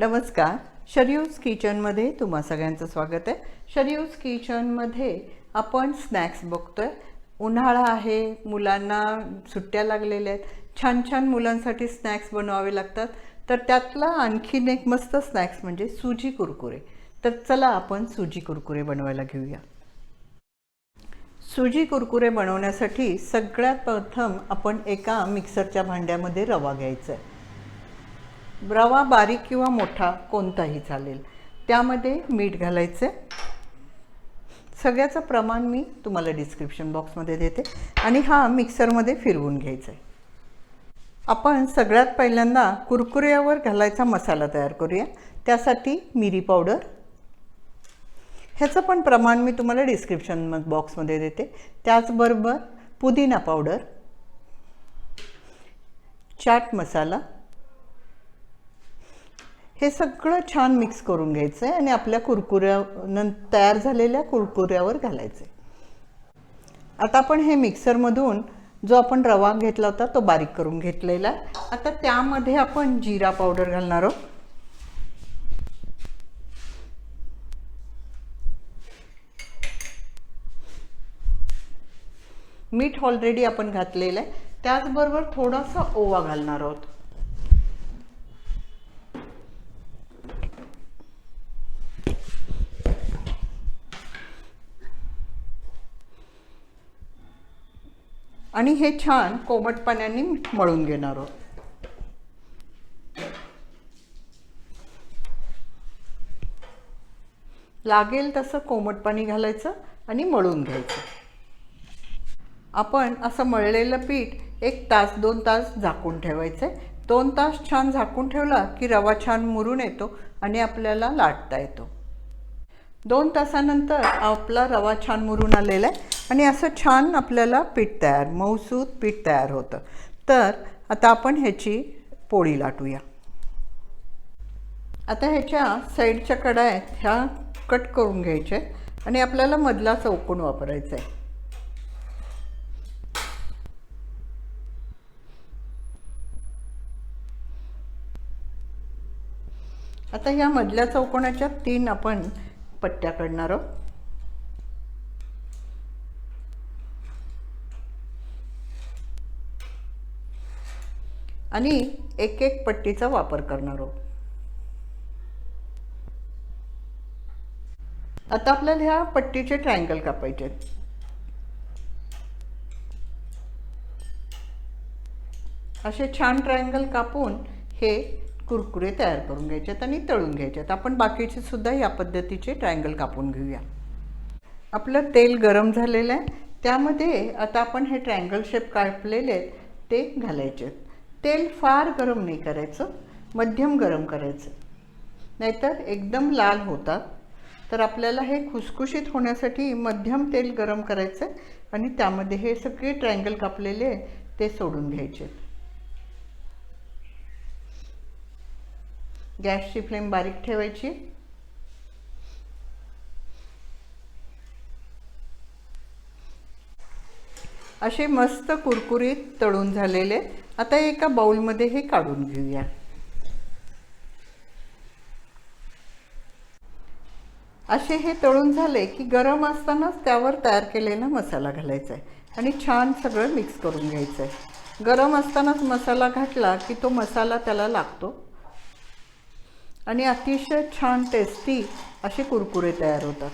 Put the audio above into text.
नमस्कार शरयूज किचनमध्ये तुम्हा सगळ्यांचं स्वागत आहे. शरयूज किचनमध्ये आपण स्नॅक्स बघतोय. उन्हाळा आहे मुलांना सुट्ट्या लागलेल्या आहेत. छान छान मुलांसाठी स्नॅक्स बनवावे लागतात. तर त्यातला आणखीन एक मस्त स्नॅक्स म्हणजे सुजी कुरकुरे. तर चला आपण सुजी कुरकुरे बनवायला घेऊया. सुजी कुरकुरे बनवण्यासाठी सगळ्यात प्रथम आपण एका मिक्सरच्या भांड्यामध्ये रवा घ्यायचा आहे. रवा बारीक किंवा मोठा कोणताही चालेल. त्यामध्ये मीठ घालायचं. सगळ्याचं प्रमाण मी तुम्हाला डिस्क्रिप्शन बॉक्समध्ये देते आणि हा मिक्सरमध्ये फिरवून घ्यायचा आहे आपण सगळ्यात पहिल्यांदा कुरकुऱ्यावर घालायचा मसाला तयार करूया. त्यासाठी मिरी पावडर. ह्याचं पण प्रमाण मी तुम्हाला डिस्क्रिप्शन बॉक्समध्ये देते. त्याचबरोबर पुदिना पावडर. चाट मसाला. हे सगळं छान मिक्स करून घ्यायचं आहे आणि आपल्या कुरकुऱ्या नं तयार झालेल्या कुरकुऱ्यावर घालायचं आहे आता आपण हे मिक्सरमधून जो आपण रवा घेतला होता तो बारीक करून घेतलेला आहे. आता त्यामध्ये आपण जिरा पावडर घालणार आहोत. मीठ ऑलरेडी आपण घातलेलं आहे. त्याचबरोबर थोडासा ओवा घालणार आहोत. आणि हे छान कोमट पाण्याने मळून घेणार आहोत. लागेल तसं कोमट पाणी घालायचं आणि मळून घ्यायचं. आपण असं मळलेलं पीठ एक तास दोन तास झाकून ठेवायचं आहे. दोन तास छान झाकून ठेवला की रवा छान मुरून येतो आणि आपल्याला लाटता येतो. दोन तासानंतर आपला रवा छान मुरून आलेला आहे आणि असं छान आपल्याला पीठ तयार मऊसूत पीठ तयार होतं. तर आता आपण ह्याची पोळी लाटूया. आता ह्याच्या साईडच्या कडा आहेत ह्या कट करून घ्यायच्या आणि आपल्याला मधला चौकोन वापरायचा आहे. आता ह्या मधल्या चौकोनाच्या तीन आपण पट्ट्या काढणार आहोत. आणि एक एक पट्टीचा वापर करणार आहोत. आता आपल्याला ह्या पट्टीचे ट्रायंगल कापायचे असे छान ट्रायंगल कापून हे कुरकुरे तयार करून घ्यायचे आहेत आणि तळून घ्यायचे आहेत आपण बाकीचे सुद्धा या पद्धतीचे ट्रायंगल कापून घेऊया. आपलं तेल गरम झालेलं आहे. त्यामध्ये आता आपण हे ट्रायंगल शेप कापलेले आहेत ते घालायचे तेल फार गरम नाही करायचं मध्यम गरम करायचं. नाहीतर एकदम लाल होतात. तर आपल्याला हे खुसखुशीत होण्यासाठी मध्यम तेल गरम करायचं आहे आणि त्यामध्ये हे सगळे ट्रायंगल कापलेले ते सोडून घ्यायचे गॅसची फ्लेम बारीक ठेवायची. असे मस्त कुरकुरीत तळून झालेले. आता एका बाऊलमध्ये हे काढून घेऊया. असे हे तळून झाले की गरम असतानाच त्यावर तयार केलेला मसाला घालायचा आहे आणि छान सगळं मिक्स करून घ्यायचं आहे. गरम असतानाच मसाला घातला की तो मसाला त्याला लागतो. आणि अतिशय छान टेस्टी असे कुरकुरे तयार होतात.